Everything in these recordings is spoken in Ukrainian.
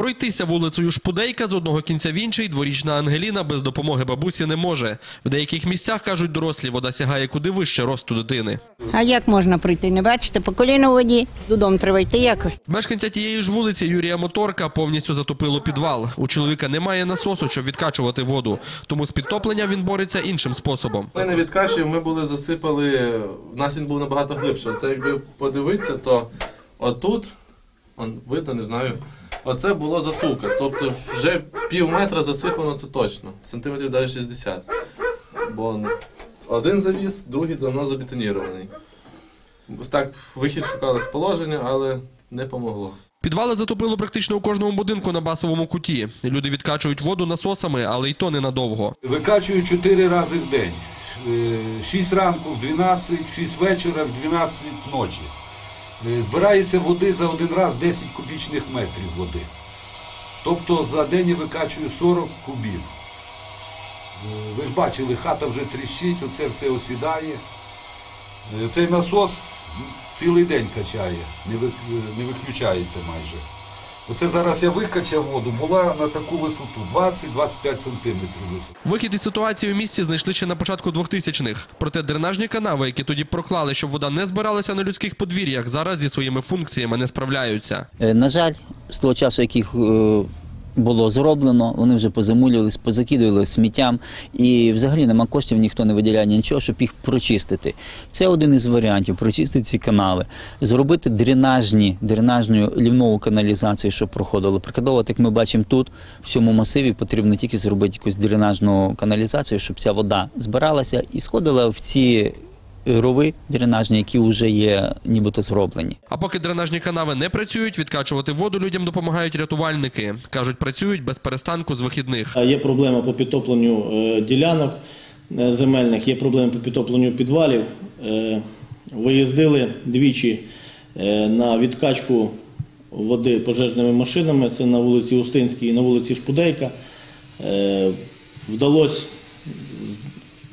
Пройтися вулицею Шпудейка з одного кінця в інший дворічна Ангеліна без допомоги бабусі не може. В деяких місцях, кажуть дорослі, вода сягає куди вище росту дитини. А як можна пройти? Не бачите, по коліну в воді. Додому треба йти якось. Мешканця тієї ж вулиці Юрія Моторка повністю затопило підвал. У чоловіка немає насосу, щоб відкачувати воду. Тому з підтопленням він бореться іншим способом. Ми не відкачуємо, ми були засипали. У нас він був набагато глибше. Це якби подивитися, то отут, он, видно, не знаю. Оце було засука. Тобто вже пів метра засипано це точно. Сантиметрів далі 60. Бо один завіс, другий давно забетонірований. Ось так вихід шукали з положення, але не помогло. Підвали затопило практично у кожному будинку на басовому куті. Люди відкачують воду насосами, але й то ненадовго. Викачую 4 рази в день. 6 ранку в 12, 6 вечора в 12 ночі. Е, Збирається води за один раз 10 кубічних метрів води. Тобто за день я викачую 40 кубів. Е, Ви ж бачили, хата вже тріщить, оце все осідає. Е, Цей насос цілий день качає, не виключається майже. Оце зараз я викачав воду, була на таку висоту 20-25 сантиметрів висоту. Вихід із ситуації у місті знайшли ще на початку 2000-х. Проте дренажні канави, які тоді проклали, щоб вода не збиралася на людських подвір'ях, зараз зі своїми функціями не справляються. Е, На жаль, з того часу, яких було зроблено, вони вже позамулювались, позакидували сміттям, і взагалі нема коштів, ніхто не виділяє нічого, щоб їх прочистити. Це один із варіантів прочистити ці канали, зробити дренажні, дренажну лівнову каналізацію, щоб проходило. Прикладово, як ми бачимо тут, в цьому масиві потрібно тільки зробити якусь дренажну каналізацію, щоб ця вода збиралася і сходила в ці рови дренажні, які вже є нібито зроблені. А поки дренажні канави не працюють, відкачувати воду людям допомагають рятувальники. Кажуть, працюють без перестанку з вихідних. А Є проблема по підтопленню е, ділянок е, земельних, є проблеми по підтопленню підвалів. Е, Виїздили двічі е, на відкачку води пожежними машинами. Це на вулиці Устинській і на вулиці Шпудейка. Е, Вдалося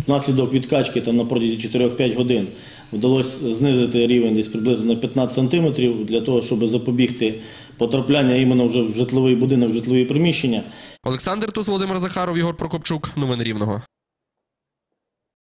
внаслідок відкачки там на протязі 4-5 годин вдалося знизити рівень десь приблизно на 15 сантиметрів для того, щоб запобігти потрапляння іменно вже в житловий будинок, в житлові приміщення. Олександр Тус, Володимир Захаров, Ігор Прокопчук. Новини Рівного.